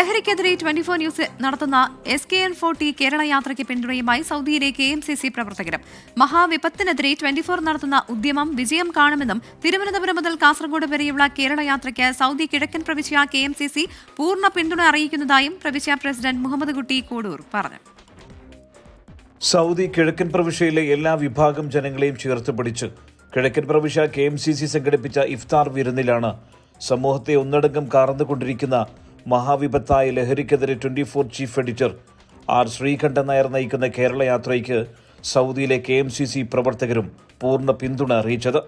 ലഹരിക്കെതിരെ twenty four news നടത്തുന്ന S K N forty Kerala യാത്രയ്ക്ക് പിന്തുണയുമായി സൗദിയിലെ കെ എം സി സി പ്രവർത്തകരും മഹാവിപത്തിനെതിരെ ട്വന്റി ഫോർ നടത്തുന്ന ഉദ്യമം വിജയം കാണുമെന്നും തിരുവനന്തപുരം മുതൽ കാസർഗോഡ് വരെയുള്ള കേരള യാത്രയ്ക്ക് സൗദി കിഴക്കൻ പ്രവിശ്യ കെ എം സി സി പൂർണ പിന്തുണ അറിയിക്കുന്നതായും പ്രവിശ്യ പ്രസിഡന്റ് മുഹമ്മദ് കുട്ടി കോടൂർ പറഞ്ഞു. സൗദി കിഴക്കൻ പ്രവിശ്യയിലെ എല്ലാ വിഭാഗം ജനങ്ങളെയും ചേർത്ത് പിടിച്ച് കിഴക്കൻ പ്രവിശ്യ കെ എം സി സി സംഘടിപ്പിച്ച ഇഫ്താർ വിരുന്നിലാണ് സമൂഹത്തെ ഒന്നടങ്കം കാർന്നുകൊണ്ടിരിക്കുന്ന മഹാവിപത്തായ ലഹരിക്കെതിരെ twenty four chief editor R Sreekandan Nair നയിക്കുന്ന കേരള യാത്രയ്ക്ക് സൗദിയിലെ കെ എം സി സി പ്രവർത്തകരും പൂർണ പിന്തുണ അറിയിച്ചത്.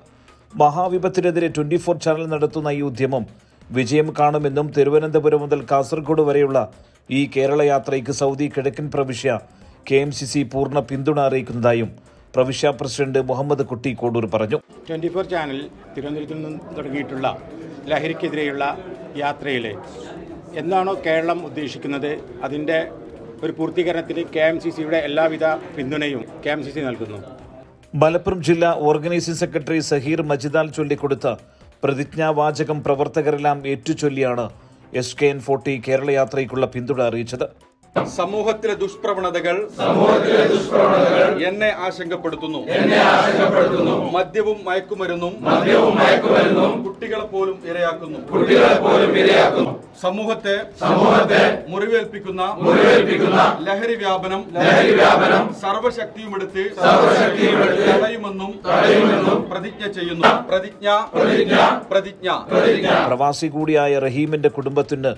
മഹാവിപത്തിനെതിരെ ട്വന്റി ഫോർ ചാനൽ നടത്തുന്ന ഈ ഉദ്യമം വിജയം കാണുമെന്നും തിരുവനന്തപുരം മുതൽ കാസർഗോഡ് വരെയുള്ള ഈ കേരള യാത്രയ്ക്ക് സൗദി കിഴക്കൻ പ്രവിശ്യ കെ എം സി സി പൂർണ പിന്തുണ അറിയിക്കുന്നതായും പ്രവിശ്യ പ്രസിഡന്റ് മുഹമ്മദ് കുട്ടി കോടൂർ പറഞ്ഞു. ട്വന്റി ഫോർ ചാനൽ തിരുവനന്തപുരത്ത് നിന്നും തുടങ്ങിയിട്ടുള്ള ലഹരിക്കെതിരെയുള്ള യാത്രയിൽ എന്താണോ കേരളം ഉദ്ദേശിക്കുന്നത് അതിന്റെ ഒരു പൂർത്തീകരണത്തിന് കെ എം സി സിയുടെ എല്ലാവിധ പിന്തുണയും കെ എം സി സി നൽകുന്നു. മലപ്പുറം ജില്ലാ ഓർഗനൈസിംഗ് സെക്രട്ടറി സഹീർ മജിദാൽ ചൊല്ലിക്കൊടുത്ത പ്രതിജ്ഞാവാചകം പ്രവർത്തകരെല്ലാം ഏറ്റുചൊല്ലിയാണ് S K N forty Kerala യാത്രയ്ക്കുള്ള പിന്തുണ അറിയിച്ചത്. സമൂഹത്തിലെ ദുഷ്പ്രവണതകൾ എന്നെ ആശങ്കപ്പെടുത്തുന്നു. മദ്യവും മയക്കുമരുന്നും കുട്ടികളെ പോലും ഇരയാക്കുന്നു. സമൂഹത്തെ സമൂഹത്തെ മുറിവേൽപ്പിക്കുന്ന ലഹരി വ്യാപനം ലഹരി വ്യാപനം സർവശക്തിയും എടുത്ത് തടയുമെന്നും പ്രതിജ്ഞ ചെയ്യുന്നു. പ്രതിജ്ഞ പ്രതിജ്ഞ പ്രതിജ്ഞ പ്രവാസി കൂടിയായ റഹീമിന്റെ കുടുംബത്തിന്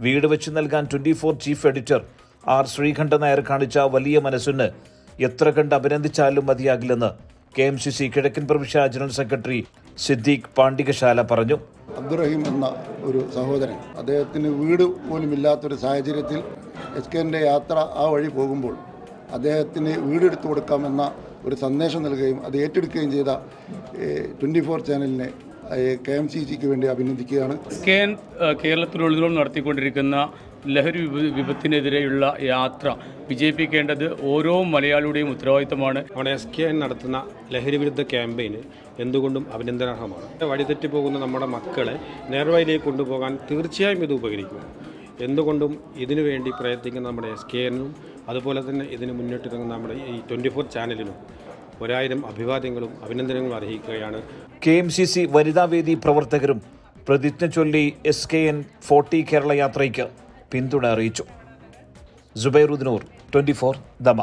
വീട് വെച്ച് നൽകാൻ twenty four chief editor R Sreekandan Nair കാണിച്ച വലിയ മനസ്സിന് എത്ര കണ്ട് അഭിനന്ദിച്ചാലും മതിയാകില്ലെന്ന് കെ എം സി സി കിഴക്കൻ പ്രവിശ്യ ജനറൽ സെക്രട്ടറി സിദ്ദീഖ് പാണ്ഡികശാല പറഞ്ഞു. അബ്ദുറഹീം എന്ന ഒരു സഹോദരൻ. അദ്ദേഹത്തിന് വീട് പോലും ഇല്ലാത്തൊരു സാഹചര്യത്തിൽ എസ് കെന്റെ യാത്ര ആ വഴി പോകുമ്പോൾ അദ്ദേഹത്തിന് വീടെടുത്തു കൊടുക്കാമെന്ന ഒരു സന്ദേശം നൽകുകയും അത് ഏറ്റെടുക്കുകയും ചെയ്ത ട്വന്റി ഫോർ ചാനലിനെ കെ എം സി സിക്ക് വേണ്ടി അഭിനന്ദിക്കുകയാണ്. കെ എൻ കേരളത്തിലുള്ളിലും നടത്തിക്കൊണ്ടിരിക്കുന്ന ലഹരി വിപ- വിപത്തിനെതിരെയുള്ള യാത്ര വിജയിപ്പിക്കേണ്ടത് ഓരോ മലയാളിയുടെയും ഉത്തരവാദിത്തമാണ്. നമ്മുടെ എസ് കെ എൻ നടത്തുന്ന ലഹരി വിരുദ്ധ ക്യാമ്പയിന് എന്തുകൊണ്ടും അഭിനന്ദനാർഹമാണ്. വഴിതെറ്റി പോകുന്ന നമ്മുടെ മക്കളെ നേർവഴിയിലേക്ക് കൊണ്ടുപോകാൻ തീർച്ചയായും ഇത് ഉപകരിക്കും എന്തുകൊണ്ടും ഇതിനു വേണ്ടി പ്രയത്നിക്കുന്ന നമ്മുടെ എസ് കെ എനും അതുപോലെ തന്നെ ഇതിന് മുന്നിട്ടിറങ്ങുന്ന നമ്മുടെ ഈ ട്വന്റി ഫോർ ചാനലിനും ഒരായിരം അഭിവാദ്യങ്ങളും അഭിനന്ദനങ്ങളും അർഹിക്കുകയാണ്. കെ എം സി സി വനിതാവേദി പ്രവർത്തകരും പ്രതിജ്ഞ ചൊല്ലി S K N forty Kerala യാത്രയ്ക്ക് പിന്തുണ അറിയിച്ചു. ജുബൈറുദ്നൂർ ട്വന്റി ഫോർ ദമ.